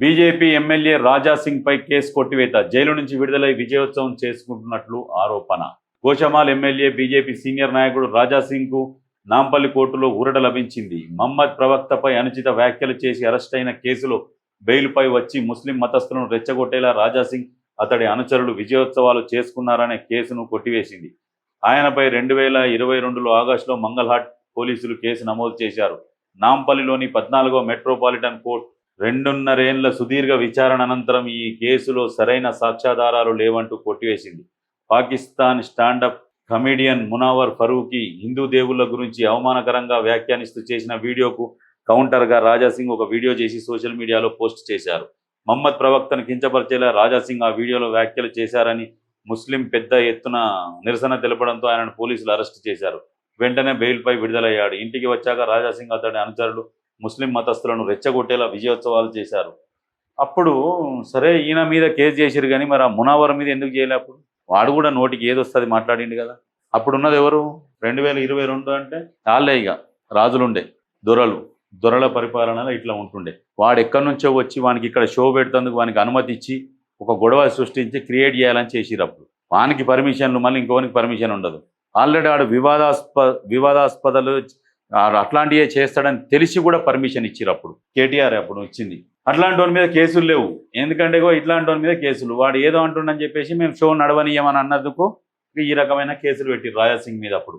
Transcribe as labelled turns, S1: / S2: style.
S1: BJP MLA Raja Singh పై case కొట్టివేత jail నుంచి విడుదలై విజయోత్సవం చేసుకుంటున్నట్లు ఆరోపణ. గోషమాల్ ఎమ్మెల్యే బీజేపీ సీనియర్ నాయకుడు రాజా సింగ్కు నాంపల్లి కోర్టులో ఊరట లభించింది. మహమ్మద్ ప్రవక్తపై అనుచిత వ్యాఖ్యలు చేసి అరెస్ట్ అయిన కేసులో బెయిల్పై వచ్చి ముస్లిం మతస్థులను రెచ్చగొట్టేలా రాజా సింగ్ అతడి అనుచరులు విజయోత్సవాలు చేసుకున్నారనే కేసును కొట్టివేసింది. ఆయనపై రెండు వేల ఇరవై రెండులో ఆగస్టులో మంగల్హాట్ పోలీసులు కేసు నమోదు చేశారు. నాంపల్లిలోని పద్నాలుగో మెట్రోపాలిటన్ కోర్టు రెండున్నరేండ్ల సుదీర్ఘ విచారణ అనంతరం ఈ కేసులో సరైన సాక్ష్యాధారాలు లేవంటూ కొట్టివేసింది Pakistan stand up comedian Munawar Faruqui Hindu దేవుళ్ళ గురించి అవమానకరంగా వ్యాఖ్యానిస్తూ చేసిన వీడియోకు కౌంటర్గా రాజాసింగ్ ఒక వీడియో చేసి సోషల్ మీడియాలో పోస్ట్ చేశారు. మహమ్మద్ ప్రవక్తను కించపరిచేలా రాజాసింగ్ ఆ వీడియోలో వ్యాఖ్యలు చేశారని ముస్లిం పెద్ద ఎత్తున నిరసన తెలపడంతో ఆయనను పోలీసులు అరెస్ట్ చేశారు. వెంటనే బెయిల్పై విడుదలయ్యాడు. ఇంటికి వచ్చాక రాజాసింగ్ అతడి అనుచరులు ముస్లిం మతస్థులను రెచ్చగొట్టేలా విజయోత్సవాలు చేశారు. అప్పుడు సరే ఈయన మీద కేసు చేశారు కానీ మరి ఆ మునావర్ మీద ఎందుకు చేయలే అప్పుడు? వాడు కూడా నోటికి ఏదొస్తుంది మాట్లాడిండు కదా. అప్పుడు ఉన్నది ఎవరు? రెండు వేల ఇరవై రెండు అంటే వాళ్ళే ఇక రాజులుండే దొరలు దొరల పరిపాలనలో ఇట్లా ఉంటుండే. వాడు ఎక్కడి నుంచో వచ్చి వానికి ఇక్కడ షో పెడుతందుకు వానికి అనుమతి ఇచ్చి ఒక గొడవ సృష్టించి క్రియేట్ చేయాలని చేసిరు అప్పుడు. వానికి పర్మిషన్లు మళ్ళీ ఇంకోనికి పర్మిషన్ ఉండదు. ఆల్రెడీ ఆడు వివాదాస్ప వివాదాస్పదలు అట్లాంటివే చేస్తాడని తెలిసి కూడా పర్మిషన్ ఇచ్చారు అప్పుడు. కేటీఆర్ అప్పుడు వచ్చింది. అట్లాంటి వాని మీద కేసులు లేవు. ఎందుకంటే ఇట్లాంటి వాని మీద కేసులు. వాడు ఏదో అంటుండని చెప్పేసి మేము షో నడవనీయమని అన్నందుకు ఈ రకమైన కేసులు పెట్టి రాజాసింగ్ మీద అప్పుడు.